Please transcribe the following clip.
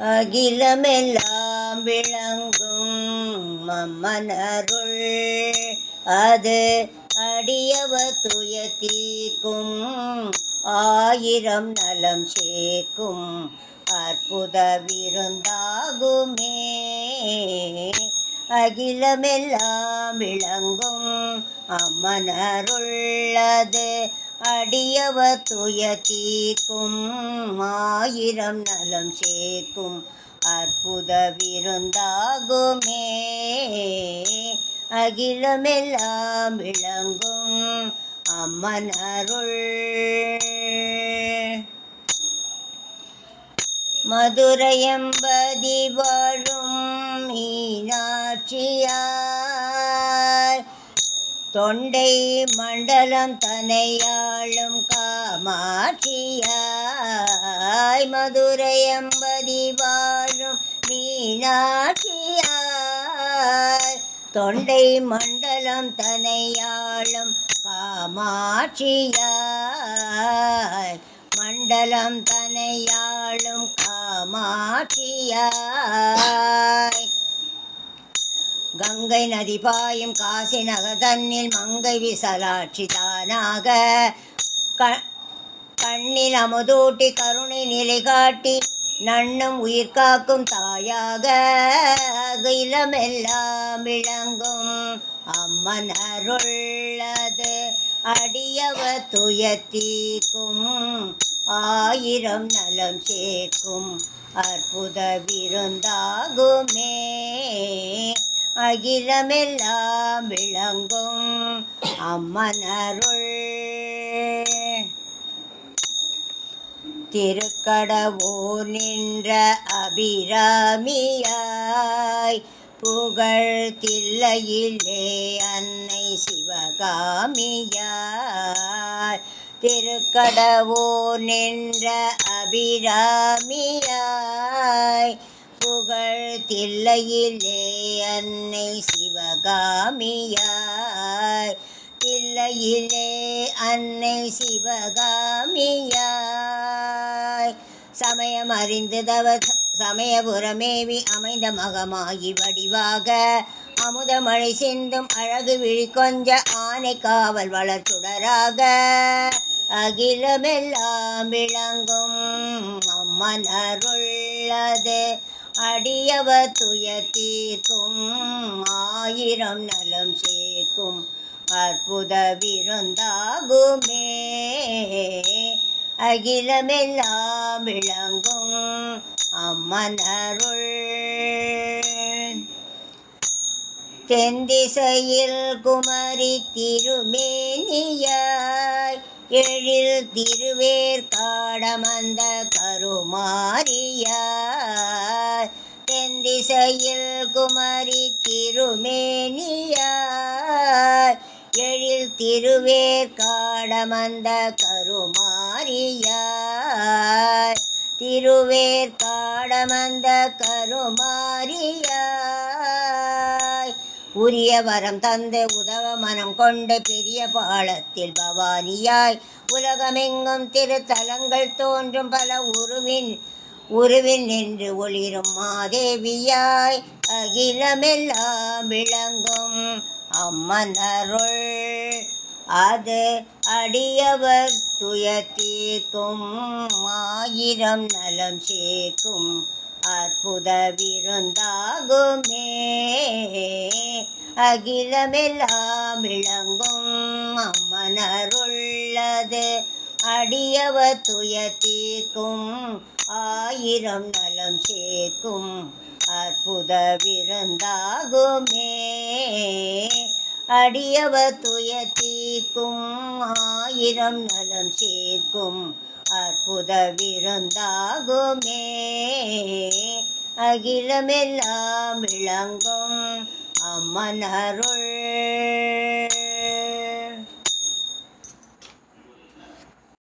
அகிலமெல்லாம் விளங்கும் மம்மனருள். அது அடியவ துய தீர்க்கும் ஆயிரம் நலம் சேர்க்கும். அற்புத விருந்தாகுமே. அகிலமெல்லாம் விளங்கும் அம்மனருள்ளது அடியவ துய தீர்க்கும் ஆயிரம் நலம் சேர்க்கும் அற்புத விருந்தாகுமே. அகிலமெல்லாம் விளங்கும் அம்மன் அருள். மதுரையம்பதி வாழும் மீனாட்சியா தொண்டை மண்டலம் தனையாளும் காமாட்சியாய் மதுரையம்பதி வாழும் மீனாட்சியாய். தொண்டை மண்டலம் தனையாளும் காமாட்சியாய். மண்டலம் தனையாளும் காமாட்சியாய். கங்கை நதி பாயும் காசி நகர் தன்னில் மங்கை விசலாட்சி தானாக. க- கண்ணில் அமுதூட்டி கருணை நிலை காட்டி நண்ணும் உயிர் காக்கும் தாயாக. அகிலமெல்லாம் விளங்கும் அம்மன் அருள்ளது அடியவ துயத்தீர்க்கும் ஆயிரம் நலம் சேர்க்கும் அற்புத விருந்தாகுமே. அகிலமெல்லாம் விளங்கும் அம்மன் அருள் திருக்கடவூர் நின்ற அபிராமியாய் புகழ் தில்லையிலே அன்னை சிவகாமியாய். திருக்கடவூர் நின்ற அபிராமியாய் புகழ் தில்லையிலே அன்னை சிவகாமியாய் தில்லையிலே அன்னை சிவகாமியாய் சமயம் அறிந்து தவ சமயபுரமேவி அமைந்த மகமாகி வடிவாக அமுதமழை சிந்தும் அழகு விழி கொஞ்ச ஆனை காவல் வளர்ச்சுடராக அகிலமெல்லாம் விளங்கும் அம்மன் அருள்ளது அடியவ துய தீர்க்கும் ஆயிரம் நலம் சேர்க்கும் அற்புத விருந்தாகுமே. அகிலமெல்லாம் விளங்கும் அம்மன் அருள் தென்திசையில் குமரி திருமேனியாய் எழில் திருவேற்காடமந்த கருமாரியார். தெந்திசையில் குமரி திருமேனியார். எழில் திருவேற்காடமந்த கருமாரியார். திருவேற்காடமந்த கருமாரியார். உரிய வரம் தந்து உதவ மனம் கொண்டு பெரிய பாலத்தில் பவானியாய் உலகமெங்கும் திருத்தலங்கள் தோன்றும் பல உருவின் உருவில் நின்று ஒளிரும் மாதேவியாய் அகிலமெல்லாம் விளங்கும் அம்மன் அருள் அது அடியவர் துயர் தீர்க்கும் ஆயிரம் நலம் சேர்க்கும் அற்புத விருந்தாகுமே அகிலமெல்லாம் விளங்கும் அம்மனருள்ளது. அடியவ துயத்தீக்கும் ஆயிரம் நலம் சேர்க்கும் அற்புத விருந்தாகுமே அடியவ துயத்தீக்கும் ஆயிரம் நலம் சேர்க்கும் அற்புத விருந்தாகுமே அகிலமெல்லாம் விளங்கும் அம்மன் அருள்